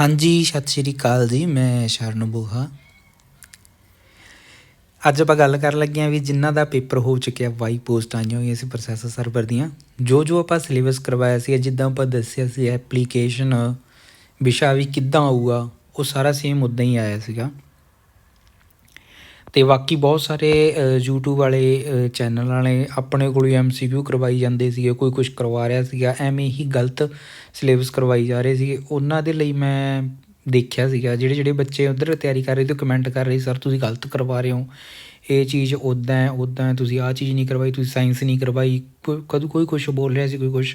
ਹਾਂਜੀ, ਸਤਿ ਸ਼੍ਰੀ ਅਕਾਲ ਜੀ, ਮੈਂ ਸ਼ਰਨ ਬੋਹਾ। ਅੱਜ ਆਪਾਂ ਗੱਲ ਕਰਨ ਲੱਗੇ ਹਾਂ ਵੀ ਜਿਨ੍ਹਾਂ ਦਾ ਪੇਪਰ ਹੋ ਚੁੱਕਿਆ, ਵਾਈ ਪੋਸਟ ਆਈਆਂ ਹੋਈਆਂ ਸੀ ਪ੍ਰੋਸੈਸਰ ਸਰਵਰ ਦੀਆਂ, ਜੋ ਜੋ ਆਪਾਂ ਸਿਲੇਬਸ ਕਰਵਾਇਆ ਸੀ, ਜਿੱਦਾਂ ਆਪਾਂ ਦੱਸਿਆ ਸੀ ਐਪਲੀਕੇਸ਼ਨ ਵਿਸ਼ਾ ਵੀ ਕਿੱਦਾਂ ਆਊਗਾ, ਉਹ ਸਾਰਾ ਸੇਮ ਉਦਾਂ ਹੀ ਆਇਆ ਸੀਗਾ। ਅਤੇ ਬਾਕੀ ਬਹੁਤ ਸਾਰੇ ਯੂਟਿਊਬ ਵਾਲੇ ਚੈਨਲ ਵਾਲੇ ਆਪਣੇ ਕੋਲੋਂ ਐਮਸੀਕਿਊ ਕਰਵਾਈ ਜਾਂਦੇ ਸੀਗੇ, ਕੋਈ ਕੁਝ ਕਰਵਾ ਰਿਹਾ ਸੀਗਾ, ਐਵੇਂ ਹੀ ਗਲਤ ਸਿਲੇਬਸ ਕਰਵਾਈ ਜਾ ਰਹੇ ਸੀਗੇ। ਉਹਨਾਂ ਦੇ ਲਈ ਮੈਂ ਦੇਖਿਆ ਸੀਗਾ, ਜਿਹੜੇ ਜਿਹੜੇ ਬੱਚੇ ਉਧਰ ਤਿਆਰੀ ਕਰ ਰਹੇ ਤੇ ਕਮੈਂਟ ਕਰ ਰਹੇ ਸਰ ਤੁਸੀਂ ਗਲਤ ਕਰਵਾ ਰਹੇ ਹੋ। ਇਹ ਚੀਜ਼ ਉਦਾਂ ਹੈ ਉਦਾਂ ਤੁਸੀਂ ਆਹ ਚੀਜ਼ ਨਹੀਂ ਕਰਵਾਈ, ਤੁਸੀਂ ਸਾਇੰਸ ਨਹੀਂ ਕਰਵਾਈ। ਕੋਈ ਕਦੋਂ, ਕੋਈ ਕੁਝ ਬੋਲ ਰਿਹਾ ਸੀ, ਕੋਈ ਕੁਝ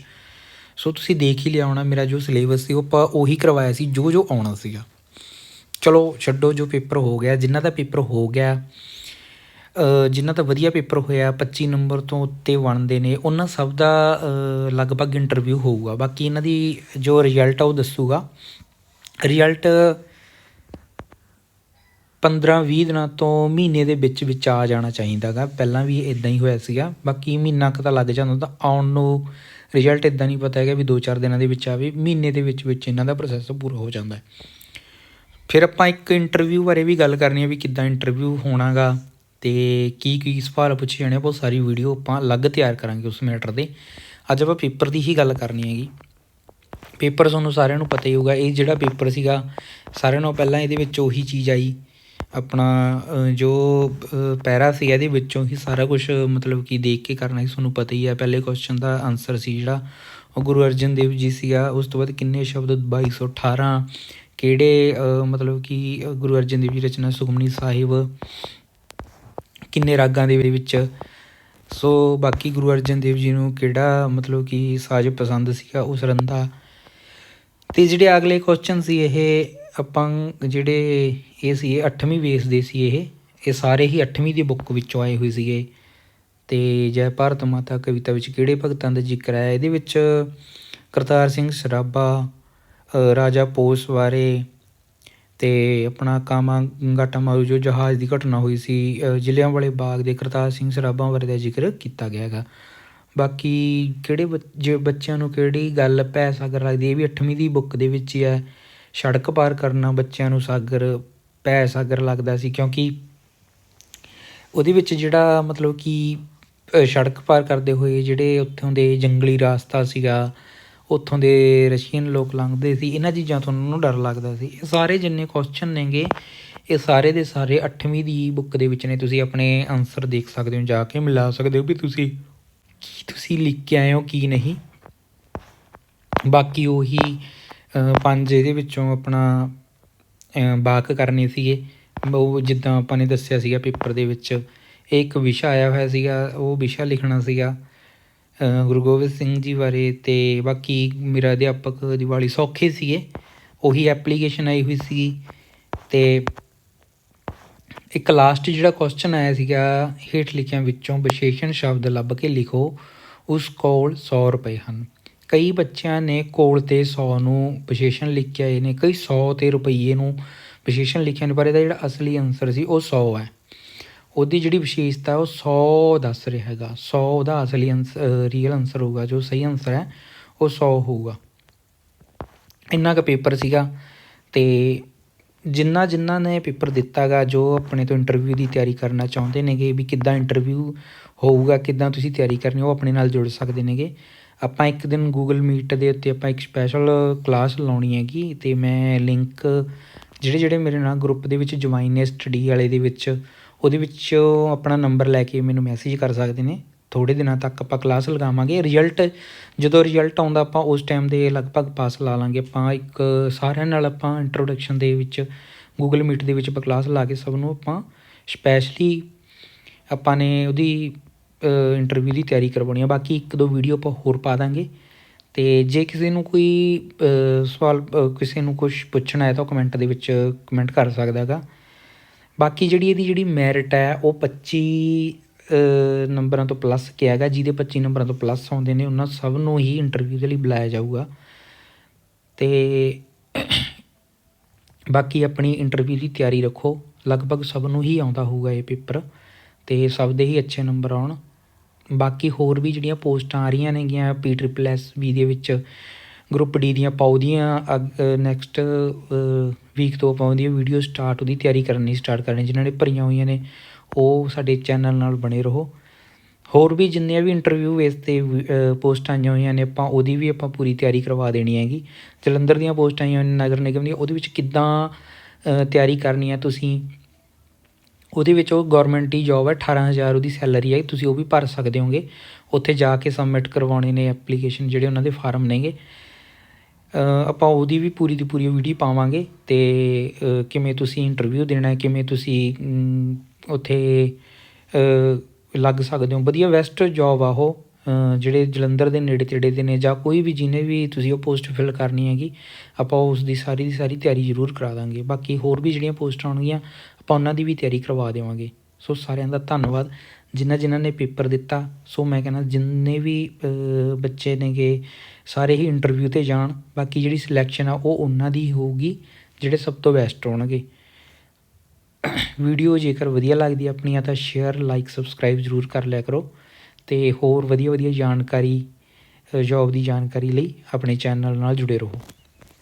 ਸੋ ਤੁਸੀਂ ਦੇਖ ਹੀ ਲਿਆ ਹੋਣਾ, ਮੇਰਾ ਜੋ ਸਿਲੇਬਸ ਸੀ, ਉਹ ਆਪਾਂ ਉਹੀ ਕਰਵਾਇਆ ਸੀ ਜੋ ਜੋ ਆਉਣਾ ਸੀਗਾ। ਚਲੋ ਛੱਡੋ ਜੋ ਪੇਪਰ ਹੋ ਗਿਆ ਜਿਨ੍ਹਾਂ ਦਾ ਪੇਪਰ ਹੋ ਗਿਆ ਜਿਨ੍ਹਾਂ ਦਾ ਵਧੀਆ ਪੇਪਰ ਹੋਇਆ 25 ਨੰਬਰ ਤੋਂ ਉੱਤੇ ਬਣਦੇ ਨੇ, ਉਹਨਾਂ ਸਭ ਦਾ ਲਗਭਗ ਇੰਟਰਵਿਊ ਹੋਊਗਾ। ਬਾਕੀ ਇਹਨਾਂ ਦੀ ਜੋ ਰਿਜ਼ਲਟ ਆ ਉਹ ਦੱਸੂਗਾ। ਰਿਜ਼ਲਟ 15-20 ਦਿਨਾਂ ਤੋਂ ਮਹੀਨੇ ਦੇ ਵਿੱਚ ਵਿੱਚ ਆ ਜਾਣਾ ਚਾਹੀਦਾਗਾ। ਪਹਿਲਾਂ ਵੀ ਇਦਾਂ ਹੀ ਹੋਇਆ ਸੀਗਾ। ਬਾਕੀ ਮਹੀਨਾ ਕੁ ਤਾਂ ਲੱਗ ਜਾਂਦਾ, ਤਾਂ ਆਉਣ ਨੂੰ ਰਿਜ਼ਲਟ ਇਦਾਂ ਨਹੀਂ ਪਤਾ ਹੈਗਾ ਵੀ 2-4 ਦਿਨਾਂ ਦੇ ਵਿੱਚ ਆਵੇ, ਮਹੀਨੇ ਦੇ ਵਿੱਚ ਵਿੱਚ ਇਹਨਾਂ ਦਾ ਪ੍ਰੋਸੈਸ ਪੂਰਾ ਹੋ ਜਾਂਦਾ ਹੈ। ਫਿਰ ਆਪਾਂ ਇੱਕ ਇੰਟਰਵਿਊ ਬਾਰੇ ਵੀ ਗੱਲ ਕਰਨੀ ਹੈ ਵੀ ਕਿੱਦਾਂ ਇੰਟਰਵਿਊ ਹੋਣਾਗਾ ਤੇ ਕੀ ਕੀ ਸਵਾਲ ਪੁੱਛੇ ਜਾਣੇ ਆ, ਬਹੁਤ ਸਾਰੀ ਵੀਡੀਓ ਆਪਾਂ ਅਲੱਗ ਤਿਆਰ ਕਰਾਂਗੇ ਉਸ ਮੈਟਰ ਦੇ ਅੱਜ ਆਪਾਂ ਪੇਪਰ ਦੀ ਹੀ ਗੱਲ ਕਰਨੀ ਹੈਗੀ। ਪੇਪਰ ਤੁਹਾਨੂੰ ਸਾਰਿਆਂ ਨੂੰ ਪਤਾ ਹੀ ਹੋਊਗਾ ਇਹ ਜਿਹੜਾ ਪੇਪਰ ਸੀਗਾ ਸਾਰਿਆਂ ਨਾਲੋਂ ਪਹਿਲਾਂ ਇਹਦੇ ਵਿੱਚ ਉਹੀ ਚੀਜ਼ ਆਈ। ਆਪਣਾ ਜੋ ਪੈਰਾ ਸੀ ਇਹਦੇ ਵਿੱਚੋਂ ਹੀ ਸਾਰਾ ਕੁਝ ਮਤਲਬ ਕਿ ਦੇਖ ਕੇ ਕਰਨਾ ਸੀ ਤੁਹਾਨੂੰ ਪਤਾ ਹੀ ਹੈ ਪਹਿਲੇ ਕੁਐਸਚਨ ਦਾ ਆਨਸਰ ਸੀ ਜਿਹੜਾ ਉਹ ਗੁਰੂ ਅਰਜਨ ਦੇਵ ਜੀ ਸੀਗਾ ਉਸ ਤੋਂ ਬਾਅਦ ਕਿੰਨੇ ਸ਼ਬਦ? 2218 ਕਿਹੜੇ ਮਤਲਬ ਕਿ ਗੁਰੂ ਅਰਜਨ ਦੇਵ ਜੀ ਰਚਨਾ ਸੁਖਮਨੀ ਸਾਹਿਬ, ਕਿੰਨੇ ਰਾਗਾਂ ਦੇ ਵਿੱਚ। ਸੋ ਬਾਕੀ ਗੁਰੂ ਅਰਜਨ ਦੇਵ ਜੀ ਨੂੰ ਕਿਹੜਾ, ਮਤਲਬ ਕਿ, ਸਾਜ਼ ਪਸੰਦ ਸੀਗਾ ਉਸ ਰੰਦਾ ਤੇ ਜਿਹੜੇ ਅਗਲੇ ਕੁਐਸਚਨ ਸੀ ਇਹ, ਆਪਾਂ ਜਿਹੜੇ ਇਹ ਸੀ, ਇਹ 8ਵੀਂ ਬੇਸ ਦੇ ਸੀ ਇਹ। ਇਹ ਸਾਰੇ ਹੀ 8ਵੀਂ ਦੀ ਬੁੱਕ ਵਿੱਚੋਂ ਆਏ ਹੋਏ ਸੀਗੇ। ਤੇ ਜੈ ਭਾਰਤ ਮਾਤਾ ਕਵਿਤਾ ਵਿੱਚ ਕਿਹੜੇ ਭਗਤਾਂ ਦਾ ਜ਼ਿਕਰ ਹੈ? ਇਹਦੇ ਵਿੱਚ ਕਰਤਾਰ ਸਿੰਘ ਸਰਾਭਾ ਰਾਜਾ ਪੋਸ ਬਾਰੇ ਅਤੇ ਆਪਣਾ ਕਾਮਾ ਗਾਟਾ ਮਾਰੂ ਜੋ ਜਹਾਜ਼ ਦੀ ਘਟਨਾ ਹੋਈ ਸੀ ਅ, ਬਾਗ ਦੇ ਕਰਤਾਰ ਸਿੰਘ ਸਰਾਭਾ ਬਾਰੇ ਦਾ ਜ਼ਿਕਰ ਕੀਤਾ ਗਿਆ ਹੈਗਾ। ਬਾਕੀ ਕਿਹੜੇ ਬੱਚ- ਜੇ ਬੱਚਿਆਂ ਨੂੰ ਕਿਹੜੀ ਗੱਲ ਭੈ ਸਾਗਰ ਲੱਗਦੀ ਇਹ ਵੀ 8ਵੀਂ ਦੀ ਬੁੱਕ ਦੇ ਵਿੱਚ ਹੀ ਹੈ। ਸੜਕ ਪਾਰ ਕਰਨਾ ਬੱਚਿਆਂ ਨੂੰ ਸਾਗਰ ਭੈ ਸਾਗਰ ਲੱਗਦਾ ਸੀ ਕਿਉਂਕਿ ਉਹਦੇ ਵਿੱਚ ਜਿਹੜਾ ਮਤਲਬ ਕਿ ਸੜਕ ਪਾਰ ਕਰਦੇ ਹੋਏ ਜਿਹੜੇ ਉੱਥੋਂ ਦੇ ਜੰਗਲੀ ਰਾਸਤਾ ਸੀਗਾ ਉੱਥੋਂ ਦੇ ਰਸ਼ੀਅਨ ਲੋਕ ਲੰਘਦੇ ਸੀ, ਇਹਨਾਂ ਚੀਜ਼ਾਂ ਤੋਂ ਉਹਨਾਂ ਨੂੰ ਡਰ ਲੱਗਦਾ ਸੀ। ਇਹ ਸਾਰੇ ਜਿੰਨੇ ਕੁਐਸਚਨ ਨੇਗੇ, ਇਹ ਸਾਰੇ ਦੇ ਸਾਰੇ 8ਵੀਂ ਦੀ ਬੁੱਕ ਦੇ ਵਿੱਚ ਨੇ, ਤੁਸੀਂ ਆਪਣੇ ਆਨਸਰ ਦੇਖ ਸਕਦੇ ਹੋ, ਜਾ ਕੇ ਮਿਲਾ ਸਕਦੇ ਹੋ ਵੀ ਤੁਸੀਂ ਕੀ ਤੁਸੀਂ ਲਿਖ ਕੇ ਆਏ ਹੋ, ਕੀ ਨਹੀਂ। ਬਾਕੀ ਉਹੀ ਪੰਜ ਇਹਦੇ ਵਿੱਚੋਂ ਆਪਣਾ ਬਾਕ ਕਰਨੇ ਸੀਗੇ। ਉਹ ਜਿੱਦਾਂ ਆਪਾਂ ਨੇ ਦੱਸਿਆ ਸੀਗਾ ਪੇਪਰ ਦੇ ਵਿੱਚ, ਇਹ ਇੱਕ ਵਿਸ਼ਾ ਆਇਆ ਹੋਇਆ ਸੀਗਾ, ਉਹ ਵਿਸ਼ਾ ਲਿਖਣਾ ਸੀਗਾ। ਗੁਰੂ ਗੋਬਿੰਦ ਸਿੰਘ ਜੀ ਬਾਰੇ ਅਤੇ ਬਾਕੀ ਮੇਰਾ ਅਧਿਆਪਕ ਦੀਵਾਲੀ ਸੌਖੇ ਸੀਗੇ, ਉਹੀ ਐਪਲੀਕੇਸ਼ਨ ਆਈ ਹੋਈ ਸੀ ਅਤੇ ਇੱਕ ਲਾਸਟ ਜਿਹੜਾ ਕੁਐਸਚਨ ਆਇਆ ਸੀਗਾ, ਹੇਠ ਲਿਖਿਆਂ ਵਿੱਚੋਂ ਵਿਸ਼ੇਸ਼ਣ ਸ਼ਬਦ ਲੱਭ ਕੇ ਲਿਖੋ, ਉਸ ਕੋਲ 100 ਰੁਪਏ ਹਨ। ਕਈ ਬੱਚਿਆਂ ਨੇ ਕੋਲ ਤੇ 100 ਨੂੰ ਵਿਸ਼ੇਸ਼ਣ ਲਿਖ ਕੇ ਆਏ ਨੇ ਕਈ 100 ਤੇ ਰੁਪਈਏ ਨੂੰ ਵਿਸ਼ੇਸ਼ਣ ਲਿਖਿਆ ਨੇ ਪਰ ਇਹਦਾ ਜਿਹੜਾ ਅਸਲੀ ਆਨਸਰ ਸੀ ਉਹ 100 ਹੈ। ਉਹਦੀ ਜਿਹੜੀ ਵਿਸ਼ੇਸ਼ਤਾ ਉਹ 100 ਦੱਸ ਰਿਹਾ ਹੈਗਾ। 100 ਉਹਦਾ ਅਸਲੀ ਆਨਸਰ ਰੀਅਲ ਆਨਸਰ ਹੋਊਗਾ, ਜੋ ਸਹੀ ਆਨਸਰ ਹੈ, ਉਹ 100 ਹੋਊਗਾ। ਇੰਨਾ ਕੁ ਪੇਪਰ ਸੀਗਾ ਤੇ ਜਿੰਨਾ ਜਿੰਨਾ ਨੇ ਪੇਪਰ ਦਿੱਤਾਗਾ, ਜੋ ਆਪਣੇ ਤੋਂ ਇੰਟਰਵਿਊ ਦੀ ਤਿਆਰੀ ਕਰਨਾ ਚਾਹੁੰਦੇ ਨੇਗੇ, ਵੀ ਕਿੱਦਾਂ ਇੰਟਰਵਿਊ ਹੋਊਗਾ, ਕਿੱਦਾਂ ਤੁਸੀਂ ਤਿਆਰੀ ਕਰਨੀ, ਉਹ ਆਪਣੇ ਨਾਲ ਜੁੜ ਸਕਦੇ ਨੇਗੇ। ਆਪਾਂ ਇੱਕ ਦਿਨ ਗੂਗਲ ਮੀਟ ਦੇ ਉੱਤੇ ਆਪਾਂ ਇੱਕ ਸਪੈਸ਼ਲ ਕਲਾਸ ਲਾਉਣੀ ਹੈਗੀ ਤੇ ਮੈਂ ਲਿੰਕ ਜਿਹੜੇ ਜਿਹੜੇ ਮੇਰੇ ਨਾਲ ਗਰੁੱਪ ਦੇ ਵਿੱਚ ਜੁਆਇਨ ਨੇ ਸਟੱਡੀ ਵਾਲੇ ਦੇ ਵਿੱਚ ਉਹਦੇ ਵਿੱਚ ਆਪਣਾ ਨੰਬਰ ਲੈ ਕੇ ਮੈਨੂੰ ਮੈਸੇਜ ਕਰ ਸਕਦੇ ਨੇ। ਥੋੜੇ ਦਿਨਾਂ ਤੱਕ ਆਪਾਂ ਕਲਾਸ ਲਗਾਵਾਂਗੇ। ਰਿਜ਼ਲਟ ਜਦੋਂ ਰਿਜ਼ਲਟ ਆਉਂਦਾ ਆਪਾਂ ਉਸ ਟਾਈਮ ਦੇ ਲਗਭਗ ਪਾਸ ਲਾ ਲਾਂਗੇ। ਆਪਾਂ ਇੱਕ ਸਾਰਿਆਂ ਨਾਲ ਆਪਾਂ ਇੰਟਰੋਡਕਸ਼ਨ ਦੇ ਵਿੱਚ ਗੂਗਲ ਮੀਟ ਦੇ ਵਿੱਚ ਆਪਾਂ ਕਲਾਸ ਲਾ ਕੇ ਸਭ ਨੂੰ ਆਪਾਂ ਸਪੈਸ਼ਲੀ ਆਪਾਂ ਨੇ ਉਹਦੀ ਇੰਟਰਵਿਊ ਦੀ ਤਿਆਰੀ ਕਰਵਾਉਣੀ ਆ। ਬਾਕੀ ਇੱਕ ਦੋ ਵੀਡੀਓ ਆਪਾਂ ਹੋਰ ਪਾ ਦਾਂਗੇ। ਤੇ ਜੇ ਕਿਸੇ ਨੂੰ ਕੋਈ ਸਵਾਲ ਕਿਸੇ ਨੂੰ ਕੁਝ ਪੁੱਛਣਾ ਹੈ ਤਾਂ ਕਮੈਂਟ ਦੇ ਵਿੱਚ ਕਮੈਂਟ ਕਰ ਸਕਦਾ ਹੈਗਾ। ਬਾਕੀ ਜਿਹੜੀ ਇਹਦੀ ਜਿਹੜੀ ਮੈਰਿਟ ਹੈ, ਉਹ ਪੱਚੀ ਨੰਬਰਾਂ ਤੋਂ ਪਲੱਸ ਕਿਹਾ ਹੈਗਾ, ਜਿਹਦੇ 25 ਨੰਬਰਾਂ ਤੋਂ ਪਲੱਸ ਆਉਂਦੇ ਨੇ, ਉਹਨਾਂ ਸਭ ਨੂੰ ਹੀ ਇੰਟਰਵਿਊ ਦੇ ਲਈ ਬੁਲਾਇਆ ਜਾਊਗਾ। ਤੇ ਬਾਕੀ ਆਪਣੀ ਇੰਟਰਵਿਊ ਦੀ ਤਿਆਰੀ ਰੱਖੋ। ਲਗਭਗ ਸਭ ਨੂੰ ਹੀ ਆਉਂਦਾ ਹੋਊਗਾ ਇਹ ਪੇਪਰ ਤੇ ਸਭ ਦੇ ਹੀ ਅੱਛੇ ਨੰਬਰ ਆਉਣ। ਬਾਕੀ ਹੋਰ ਵੀ ਜਿਹੜੀਆਂ ਪੋਸਟਾਂ ਆ ਰਹੀਆਂ ਨੇਗੀਆਂ ਪੀ ਟ੍ਰਿਪਲ ਐਸ ਵੀ ਦੇ ਵਿੱਚ ਗਰੁੱਪ ਡੀ ਦੀਆਂ ਪਾਉ ਦੀਆਂ ਨੈਕਸਟ ਵੀਕ ਤੋਂ ਆਪਾਂ ਉਹਦੀਆਂ ਵੀਡੀਓ ਸਟਾਰਟ ਉਹਦੀ ਤਿਆਰੀ ਕਰਨੀ ਸਟਾਰਟ ਕਰਨੀ, ਜਿਨ੍ਹਾਂ ਨੇ ਭਰੀਆਂ ਹੋਈਆਂ ਨੇ, ਉਹ ਸਾਡੇ ਚੈਨਲ ਨਾਲ ਬਣੇ ਰਹੋ। ਹੋਰ ਵੀ ਜਿੰਨੀਆਂ ਵੀ ਇੰਟਰਵਿਊ ਬੇਸ ਤੇ ਪੋਸਟਾਂ ਆਈਆਂ ਹੋਈਆਂ ਨੇ, ਆਪਾਂ ਉਹਦੀ ਵੀ ਆਪਾਂ ਪੂਰੀ ਤਿਆਰੀ ਕਰਵਾ ਦੇਣੀ ਹੈਗੀ। ਜਲੰਧਰ ਦੀਆਂ ਪੋਸਟਾਂ ਆਈਆਂ ਹੋਈਆਂ ਨੇ, ਨਗਰ ਨਿਗਮ ਦੀਆਂ, ਉਹਦੇ ਵਿੱਚ ਕਿੱਦਾਂ ਤਿਆਰੀ ਕਰਨੀ ਹੈ ਤੁਸੀਂ? ਉਹਦੇ ਵਿੱਚ ਉਹ ਗਵਰਨਮੈਂਟ ਦੀ ਜੌਬ ਹੈ 18000 ਉਹਦੀ ਸੈਲਰੀ ਹੈ, ਤੁਸੀਂ ਉਹ ਵੀ ਭਰ ਸਕਦੇ ਹੋਗੇ। ਉੱਥੇ ਜਾ ਕੇ ਸਬਮਿਟ ਕਰਵਾਉਣੇ ਨੇ ਐਪਲੀਕੇਸ਼ਨ ਜਿਹੜੇ ਉਹਨਾਂ ਦੇ ਫਾਰਮ ਨੇਗੇ। ਆਪਾਂ ਉਹਦੀ ਵੀ ਪੂਰੀ ਦੀ ਪੂਰੀ ਵੀਡੀਓ ਪਾਵਾਂਗੇ ਤੇ ਕਿਵੇਂ ਤੁਸੀਂ ਇੰਟਰਵਿਊ ਦੇਣਾ ਹੈ, ਕਿਵੇਂ ਤੁਸੀਂ ਉੱਥੇ ਲੱਗ ਸਕਦੇ ਹੋ। ਵਧੀਆ ਵੈਸਟ ਜੌਬ ਆ ਉਹ ਜਿਹੜੇ ਜਲੰਧਰ ਦੇ ਨੇੜੇ ਤੇੜੇ ਦੇ ਨੇ ਜਾਂ ਕੋਈ ਵੀ ਜਿਹਨੇ ਵੀ ਤੁਸੀਂ ਉਹ ਪੋਸਟ ਫਿਲ ਕਰਨੀ ਹੈਗੀ, ਆਪਾਂ ਉਸ ਦੀ ਸਾਰੀ ਦੀ ਸਾਰੀ ਤਿਆਰੀ ਜ਼ਰੂਰ ਕਰਾ ਦਾਂਗੇ। ਬਾਕੀ ਹੋਰ ਵੀ ਜਿਹੜੀਆਂ ਪੋਸਟਾਂ ਆਉਣਗੀਆਂ, ਆਪਾਂ ਉਹਨਾਂ ਦੀ ਵੀ ਤਿਆਰੀ ਕਰਵਾ ਦੇਵਾਂਗੇ। ਸੋ ਸਾਰਿਆਂ ਦਾ ਧੰਨਵਾਦ। ਜਿਨ੍ਹਾਂ ਜਿਨ੍ਹਾਂ ਨੇ ਪੇਪਰ ਦਿੱਤਾ, ਸੋ ਮੈਂ ਕਹਿੰਦਾ ਜਿੰਨੇ ਵੀ ਬੱਚੇ ਨੇਗੇ, ਸਾਰੇ ਹੀ ਇੰਟਰਵਿਊ ਤੇ ਜਾਣ। ਬਾਕੀ ਜਿਹੜੀ ਸਿਲੈਕਸ਼ਨ ਆ, ਉਹ ਉਹਨਾਂ ਦੀ ਹੋਊਗੀ, ਜਿਹੜੇ ਸਭ ਤੋਂ ਬੈਸਟ ਹੋਣਗੇ। ਵੀਡੀਓ ਜੇਕਰ ਵਧੀਆ ਲੱਗਦੀ ਹੈ ਆਪਣੀਆਂ, ਤਾਂ ਸ਼ੇਅਰ ਲਾਈਕ ਸਬਸਕ੍ਰਾਈਬ ਜ਼ਰੂਰ ਕਰ ਲਿਆ ਕਰੋ। ਤੇ ਹੋਰ ਵਧੀਆ ਵਧੀਆ ਜਾਣਕਾਰੀ ਜੌਬ ਦੀ ਜਾਣਕਾਰੀ ਲਈ ਆਪਣੇ ਚੈਨਲ ਨਾਲ ਜੁੜੇ ਰਹੋ।